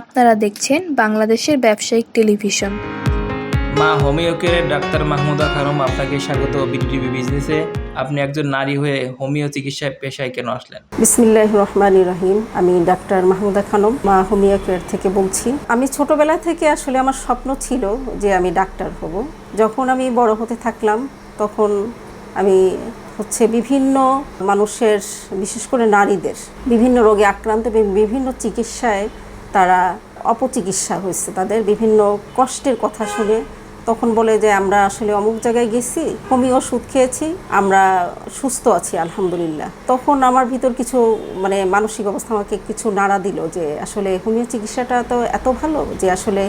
আপনারা দেখছেন বাংলাদেশের ব্যবসায়িক টেলিভিশন। মা হোমিও কেয়ারের ডাক্তার মাহমুদা খানম আপনাকে স্বাগত বিডিটিভি বিজনেসে। আপনি একজন নারী হয়ে হোমিও চিকিৎসা পেশায় কেন আসলেন? বিসমিল্লাহ রহমান রহিম আমি ডাক্তার মাহমুদা খানম মা হোমিও কেয়ার থেকে বলছি। আমি ছোটবেলা থেকে আসলে আমার স্বপ্ন ছিল যে আমি ডাক্তার হব। যখন আমি বড় হতে থাকলাম তখন আমি হচ্ছে বিভিন্ন মানুষের বিশেষ করে নারীদের বিভিন্ন রোগে আক্রান্ত বিভিন্ন চিকিৎসায় তারা অপচিকিৎসা হয়েছে। তাদের বিভিন্ন কষ্টের কথা শুনে তখন বলে যে, আমরা আসলে অমুক জায়গায় গেছি, হোমিও ওষুধ খেয়েছি, আমরা সুস্থ আছি, আলহামদুলিল্লাহ। তখন আমার ভিতর কিছু মানে মানসিক অবস্থা আমাকে কিছু নাড়া দিল যে, আসলে হোমিও চিকিৎসাটা তো এত ভালো যে, আসলে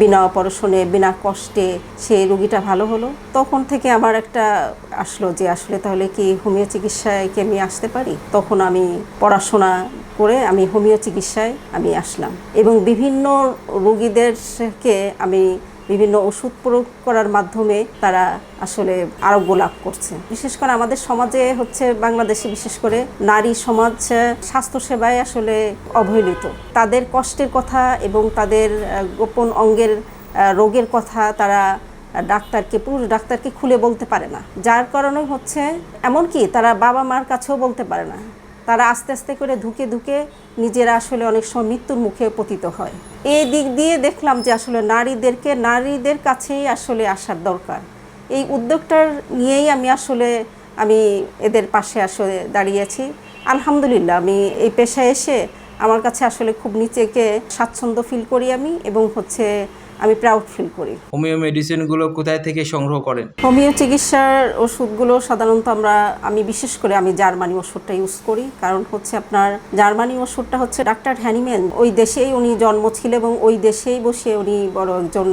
বিনা অপারেশনে, বিনা কষ্টে সে রুগীটা ভালো হলো। তখন থেকে আমার একটা আসলো যে, আসলে তাহলে কি হোমিও চিকিৎসায় কি আমি আসতে পারি? তখন আমি পড়াশোনা করে আমি হোমিও চিকিৎসায় আমি আসলাম। এবং বিভিন্ন রোগীদেরকে আমি বিভিন্ন ওষুধ প্রয়োগ করার মাধ্যমে তারা আসলে আরোগ্য লাভ করছে। বিশেষ করে আমাদের সমাজে হচ্ছে বাংলাদেশে বিশেষ করে নারী সমাজ স্বাস্থ্যসেবায় আসলে অবহেলিত। তাদের কষ্টের কথা এবং তাদের গোপন অঙ্গের রোগের কথা তারা ডাক্তারকে, পুরুষ ডাক্তারকে খুলে বলতে পারে না। যার কারণে হচ্ছে এমনকি তারা বাবা মার কাছেও বলতে পারে না। তারা আস্তে আস্তে করে ধুকে ধুকে নিজেরা আসলে অনেক সময় মৃত্যুর মুখে পতিত হয়। এই দিক দিয়ে দেখলাম যে আসলে নারীদেরকে, নারীদের কাছেই আসলে আসার দরকার। এই উদ্যোগটার নিয়েই আমি আসলে আমি এদের পাশে আসলে দাঁড়িয়েছি। আলহামদুলিল্লাহ, আমি এই পেশায় এসে আমার কাছে আসলে খুব নিচেকে স্বাচ্ছন্দ্য ফিল করি আমি এবং হচ্ছে আমি প্রাউড ফিল করি। হোমিও মেডিসিনগুলো কোথায় থেকে সংগ্রহ করেন? হোমিও চিকিৎসার ওষুধগুলো সাধারণত আমরা আমি বিশেষ করে আমি জার্মানি ওষুধটা ইউজ করি কারণ হচ্ছে আপনার জার্মানি ওষুধটা হচ্ছে ডাক্তার হ্যানিম্যান। ওই দেশেই উনি জন্ম ছিল এবং ওই দেশেই বসে উনি বড় একজন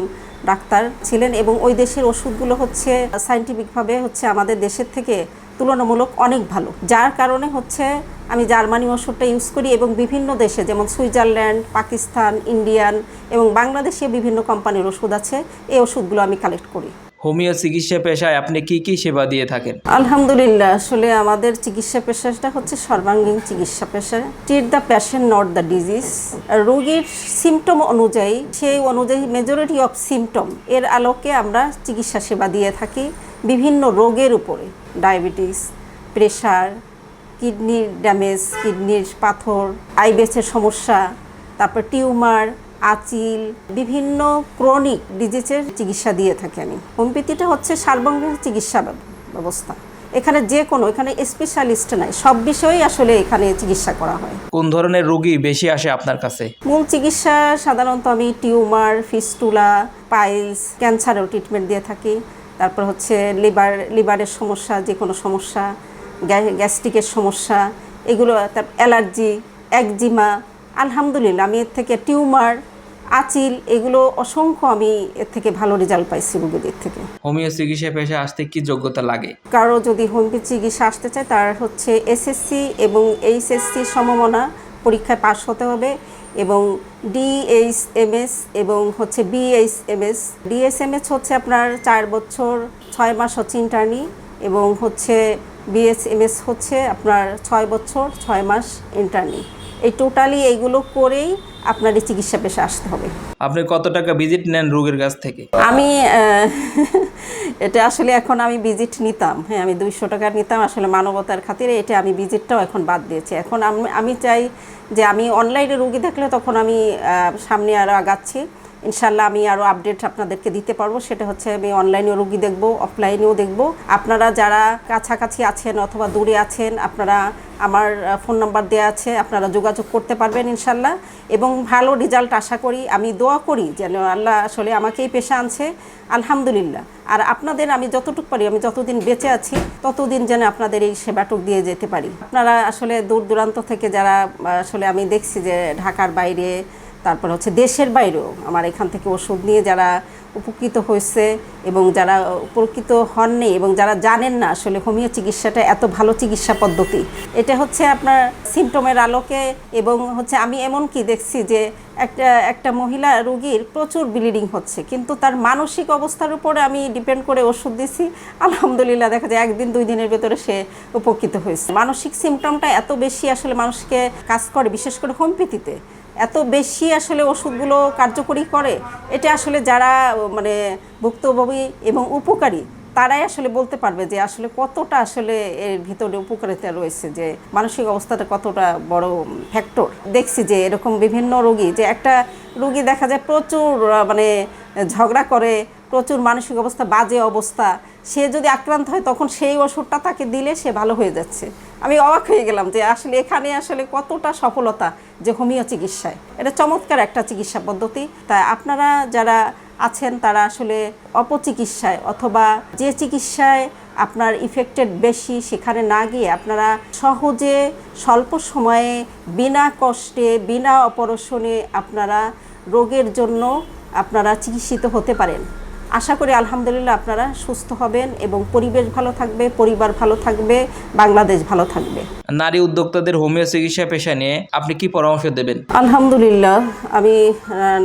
ডাক্তার ছিলেন এবং ওই দেশের ওষুধগুলো হচ্ছে সাইন্টিফিকভাবে হচ্ছে আমাদের দেশের থেকে তুলনামূলক অনেক ভালো। যার কারণে হচ্ছে আমি জার্মানি ওষুধটা ইউজ করি এবং বিভিন্ন দেশে যেমন সুইজারল্যান্ড পাকিস্তান ইন্ডিয়ান এবং বাংলাদেশে বিভিন্ন কোম্পানির ওষুধ আছে এই ওষুধগুলো আমি কালেক্ট করি। হোমিও চিকিৎসা পেশায় আপনি কি কি সেবা দিয়ে থাকেন? আলহামদুলিল্লাহ আসলে আমাদের চিকিৎসা পেশাটা হচ্ছে সর্বাঙ্গীন চিকিৎসা পেশা। Treat the patient not the disease রোগীর সিমটম অনুযায়ী সেই অনুযায়ী মেজরিটি অফ সিমটম এর আলোকে আমরা চিকিৎসা সেবা দিয়ে থাকি বিভিন্ন রোগের উপরে। ডায়াবেটিস প্রেশার কিডনির ড্যামেজ কিডনির পাথর আইবেসের সমস্যা তারপর টিউমার আচিল বিভিন্ন ক্রনিক ডিজিজের চিকিৎসা দিয়ে থাকি আমি। হোমিওপ্যাথিটা হচ্ছে সার্বঙ্গীন চিকিৎসা ব্যবস্থা। এখানে যে কোনো এখানে স্পেশালিস্ট নাই সব বিষয়েই আসলে এখানে চিকিৎসা করা হয়। কোন ধরনের রোগী বেশি আসে আপনার কাছে? মূল চিকিৎসা সাধারণত আমি টিউমার ফিস্টুলা পাইলস ক্যান্সারের ট্রিটমেন্ট দিয়ে থাকি। তারপর হচ্ছে লিভার লিভারের সমস্যা যে কোনো সমস্যা গ্যাস্ট্রিকের সমস্যা এগুলো তার অ্যালার্জি একজিমা আলহামদুলিল্লাহ আমি এর থেকে টিউমার আচিল এগুলো অসংখ্য আমি এর থেকে ভালো রেজাল্ট পাইছি রোগীদের থেকে। হোমিও চিকিৎসা পেশায় আসতে কি যোগ্যতা লাগে? কারও যদি হোমিওপ্যাথি চিকিৎসা আসতে চায় তার হচ্ছে এসএসসি এবং এইচএসসি সমমনা পরীক্ষায় পাশ হতে হবে এবং ডিএইচএমএস এবং হচ্ছে বিএইচএমএস। ডিএসএমএস হচ্ছে আপনার চার বছর ছয় মাস হচ্ছে ইন্টার্নি এবং হচ্ছে বিএসএমএস হচ্ছে আপনার ছয় বছর ছয় মাস ইন্টার্নি এই টোটালি এইগুলো করেই আপনার এই চিকিৎসা পেশা আসতে হবে। আপনি কত টাকা ভিজিট নেন রোগীর কাছ থেকে? আমি এটা আসলে এখন আমি ভিজিট নিতাম। হ্যাঁ আমি দুইশো টাকা নিতাম। আসলে মানবতার খাতিরে এটা আমি ভিজিটটাও এখন বাদ দিয়েছি। এখন আমি আমি চাই যে আমি অনলাইনে রুগী দেখলে তখন আমি সামনে আরও আগাচ্ছি। ইনশাল্লাহ আমি আরও আপডেট আপনাদেরকে দিতে পারব। সেটা হচ্ছে আমি অনলাইনেও রুগী দেখব অফলাইনেও দেখব। আপনারা যারা কাছাকাছি আছেন অথবা দূরে আছেন, আপনারা আমার ফোন নাম্বার দেওয়া আছে, আপনারা যোগাযোগ করতে পারবেন ইনশাল্লাহ এবং ভালো রেজাল্ট আশা করি, আমি দোয়া করি যেন আল্লাহ আসলে আমাকে এই পেশা আনছে। আলহামদুলিল্লাহ। আর আপনাদের আমি যতটুকু পারি, আমি যতদিন বেঁচে আছি, ততদিন যেন আপনাদের এই সেবাটুক দিয়ে যেতে পারি। আপনারা আসলে দূর দূরান্ত থেকে যারা আসলে আমি দেখছি যে ঢাকার বাইরে তারপর হচ্ছে দেশের বাইরেও আমার এখান থেকে ওষুধ নিয়ে যারা উপকৃত হয়েছে এবং যারা উপকৃত হননি এবং যারা জানেন না আসলে হোমিও চিকিৎসাটা এত ভালো চিকিৎসা পদ্ধতি, এটা হচ্ছে আপনার সিমটমের আলোকে এবং হচ্ছে আমি এমন কি দেখছি যে একটা একটা মহিলা রোগীর প্রচুর ব্লিডিং হচ্ছে, কিন্তু তার মানসিক অবস্থার উপরে আমি ডিপেন্ড করে ওষুধ দিছি, আলহামদুলিল্লাহ দেখা যায় একদিন, দুই দিনের ভেতরে সে উপকৃত হয়েছে। মানসিক সিমটমটা এত বেশি আসলে মানুষকে কাজ করে, বিশেষ করে হোমিওপ্যাথিতে এত বেশি আসলে ওষুধগুলো কার্যকরী করে? এটা আসলে যারা মানে ভুক্তভোগী এবং উপকারী, তারাই আসলে বলতে পারবে যে আসলে কতটা আসলে এর ভিতরে উপকারিতা রয়েছে, যে মানসিক অবস্থাটা কতটা বড় ফ্যাক্টর দেখছি যে এরকম বিভিন্ন রোগী, যে একটা রোগী দেখা যায় প্রচুর মানে ঝগড়া করে প্রচুর মানসিক অবস্থা, বাজে অবস্থা। সে যদি আক্রান্ত হয়, তখন সেই ওষুধটা তাকে দিলে সে ভালো হয়ে যাচ্ছে। আমি অবাক হয়ে গেলাম যে আসলে এখানে আসলে কতটা সফলতা যে হোমিও চিকিৎসায়। এটা চমৎকার একটা চিকিৎসা পদ্ধতি। তাই আপনারা যারা আছেন, তারা আসলে অপচিকিৎসায় অথবা যে চিকিৎসায় আপনার ইফেক্টেড বেশি, সেখানে না গিয়ে আপনারা সহজে স্বল্প সময়ে বিনা কষ্টে, বিনা অপারেশনে আপনারা রোগের জন্য আপনারা চিকিৎসিত হতে পারেন। আশা করি আলহামদুলিল্লাহ আপনারা সুস্থ হবেন এবং পরিবেশ ভালো থাকবে পরিবার ভালো থাকবে বাংলাদেশ ভালো থাকবে। নারী উদ্যোক্তাদের হোমিও চিকিৎসা পেশা নিয়ে আপনি কি পরামর্শ দেবেন? আলহামদুলিল্লাহ আমি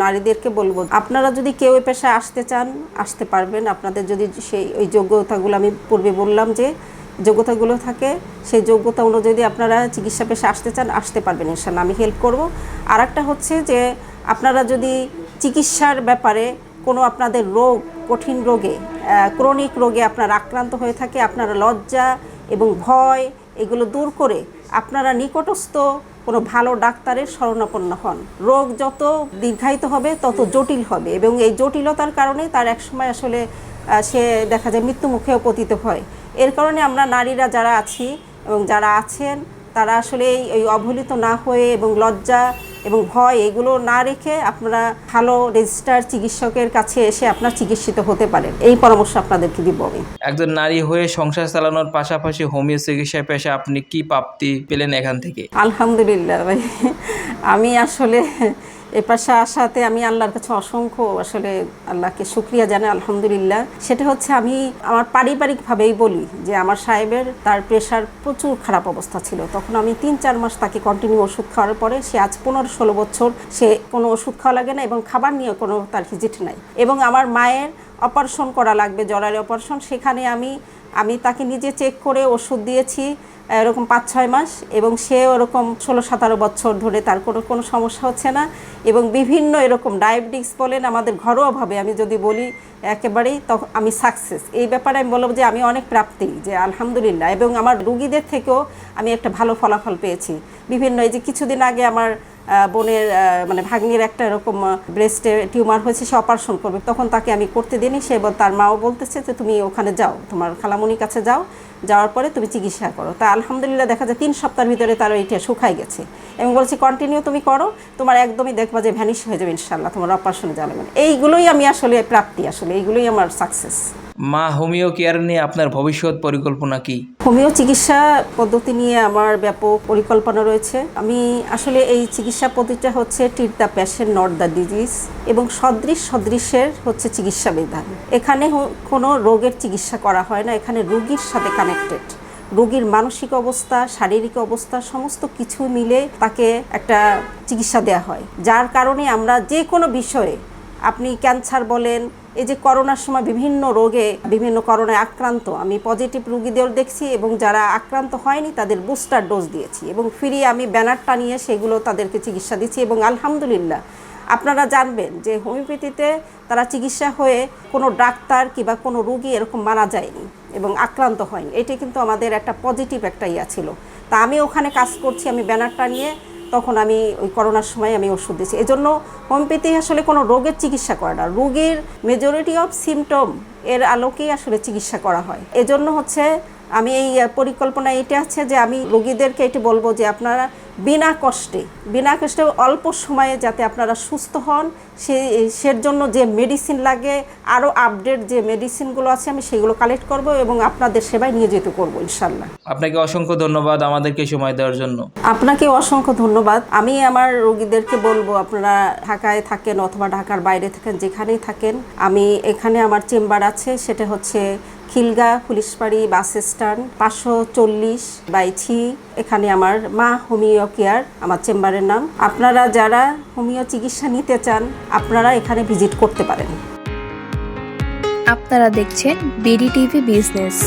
নারীদেরকে বলব আপনারা যদি কেউ এই পেশায় আসতে চান আসতে পারবেন। আপনাদের যদি সেই ওই যোগ্যতাগুলো আমি পূর্বে বললাম যে যোগ্যতাগুলো থাকে সেই যোগ্যতা অনুযায়ী আপনারা চিকিৎসা পেশা আসতে চান আসতে পারবেন ইনশাল্লাহ আমি হেল্প করব। আর একটা হচ্ছে যে আপনারা যদি চিকিৎসার ব্যাপারে কোনো আপনাদের রোগ, কঠিন রোগে ক্রনিক রোগে আপনার আক্রান্ত হয়ে থাকে, আপনারা লজ্জা এবং ভয় এগুলো দূর করে আপনারা নিকটস্থ কোনো ভালো ডাক্তারের শরণাপন্ন হন। রোগ যত দীর্ঘায়িত হবে, তত জটিল হবে এবং এই জটিলতার কারণে তার একসময় আসলে সে দেখা যায় মৃত্যুমুখেও পতিত হয়। এর কারণে আমরা নারীরা যারা আছি এবং যারা আছেন, তারা আসলে এই অবহেলিত না হয়ে এবং লজ্জা এবং ভয় এগুলো না রেখে আপনারা ভালো রেজিস্টার চিকিৎসকের কাছে এসে আপনার চিকিৎসিত হতে পারেন। এই পরামর্শ আপনাদেরকে দিব আমি। একজন নারী হয়ে সংসার চালানোর পাশাপাশি হোমিও চিকিৎসা পেশা আপনি কি প্রাপ্তি পেলেন এখান থেকে? আলহামদুলিল্লাহ ভাই। আমি আসলে এ পাশে আসাতে আমি আল্লাহর কাছে অসংখ্য আসলে আল্লাহকে শুক্রিয়া জানাই, আলহামদুলিল্লাহ। সেটা হচ্ছে আমি আমার পারিবারিকভাবেই বলি যে আমার সাহেবের তার প্রেশার প্রচুর খারাপ অবস্থা ছিল। তখন আমি তিন চার মাস তাকে কন্টিনিউ ওষুধ খাওয়ার পরে সে আজ পনেরো ষোলো বছর সে কোনো ওষুধ খাওয়া লাগে না এবং খাবার নিয়ে কোনো তার হিজিট নাই। এবং আমার মায়ের অপারেশন করা লাগবে জরালি অপারেশন সেখানে আমি আমি তাকে নিজে চেক করে ওষুধ দিয়েছি। এরকম পাঁচ, ছয় মাস এবং সে ওরকম ষোলো, সতেরো বছর ধরে তার কোনো কোনো সমস্যা হচ্ছে না এবং বিভিন্ন এরকম ডায়াবেটিক্স বলেন আমাদের ঘরোয়াভাবে আমি যদি বলি একেবারেই তখন আমি সাকসেস এই ব্যাপারে আমি বলব যে আমি অনেক প্রাপ্তি, যে আলহামদুলিল্লাহ এবং আমার রুগীদের থেকেও আমি একটা ভালো ফলাফল পেয়েছি। বিভিন্ন এই যে কিছুদিন আগে আমার বোনের মানে ভাগ্নির একটা এরকম ব্রেস্টে টিউমার হয়েছে, সে অপারেশন করবে। তখন তাকে আমি করতে দিইনি, সে তার মাও বলতেছে যে তুমি ওখানে যাও, তোমার খালামণির কাছে যাও। যাওয়ার পরে তুমি চিকিৎসা করো। তা আলহামদুলিল্লাহ দেখা যায় তিন সপ্তাহের ভিতরে তার এইটা শুকাই গেছে। এবং বলছি কন্টিনিউ তুমি করো, তোমার একদমই দেখবা যে ভ্যানিশ হয়ে যাবে ইনশাল্লাহ তোমার অপারেশনে যাবে এইগুলোই আমি আসলে প্রাপ্তি, আসলে এইগুলোই আমার সাকসেস মা হোমিও কেয়ার নিয়ে আপনার ভবিষ্যৎ পরিকল্পনা কি? হোমিও চিকিৎসা পদ্ধতি নিয়ে আমার ব্যাপক পরিকল্পনা রয়েছে। আমি আসলে এই চিকিৎসা পদ্ধতিটা হচ্ছে treat the patient not the disease এবং সদৃশ সদৃশের হচ্ছে চিকিৎসা বিধান। এখানে কোনো রোগের চিকিৎসা করা হয় না, এখানে রোগীর সাথে কানেক্টেড রোগীর মানসিক অবস্থা, শারীরিক অবস্থা, সমস্ত কিছু মিলে তাকে একটা চিকিৎসা দেওয়া হয়। যার কারণে আমরা যে কোনো বিষয়ে, আপনি ক্যান্সার বলেন এই যে করোনার সময় বিভিন্ন রোগে, বিভিন্ন করোনায় আক্রান্ত, আমি পজিটিভ রুগীদের দেখছি এবং যারা আক্রান্ত হয়নি তাদের বুস্টার ডোজ দিয়েছি এবং ফ্রি আমি ব্যানার টানিয়ে সেগুলো তাদেরকে চিকিৎসা দিচ্ছি এবং আলহামদুলিল্লাহ আপনারা জানবেন যে হোমিওপ্যাথিতে তারা চিকিৎসা হয়ে কোনো ডাক্তার কিংবা কোনো রুগী এরকম মারা যায়নি এবং আক্রান্ত হয়নি। এটা কিন্তু আমাদের একটা পজিটিভ একটা ইয়া ছিল। তা আমি ওখানে কাজ করছি, আমি ব্যানারটা নিয়ে তখন আমি ওই করোনার সময় আমি ওষুধ দিয়েছি। এজন্য হোমিওপ্যাথি আসলে কোনো রোগের চিকিৎসা করে না। রোগের মেজরিটি অফ সিমটম এর আলোকেই আসলে চিকিৎসা করা হয়। এজন্য হচ্ছে আমি এই পরিকল্পনা এটা আছে যে আমি রোগীদেরকে এটি বলব যে আপনারা বিনা কষ্টে বিনা কষ্টে অল্প সময়ে যাতে আপনারা সুস্থ হন সে সের জন্য যে মেডিসিন লাগে আরও আপডেট যে মেডিসিনগুলো আছে আমি সেগুলো কালেক্ট করব এবং আপনাদের সেবায় নিয়োজিত করব ইনশাল্লাহ। আপনাকে অসংখ্য ধন্যবাদ আমাদেরকে সময় দেওয়ার জন্য। আপনাকে অসংখ্য ধন্যবাদ। আমি আমার রোগীদেরকে বলব আপনারা ঢাকায় থাকেন অথবা ঢাকার বাইরে থাকেন যেখানেই থাকেন আমি এখানে আমার চেম্বার আছে সেটা হচ্ছে খিলগা পুলিশবাড়ি বাস স্ট্যান্ড, পাঁচশো চল্লিশ বাইছি এখানে আমার মা হোমিও কেয়ার, আমার চেম্বারের নাম। আপনারা যারা হোমিও চিকিৎসা নিতে চান, আপনারা এখানে ভিজিট করতে পারেন। আপনারা দেখছেন বিডি টিভি বিজনেস।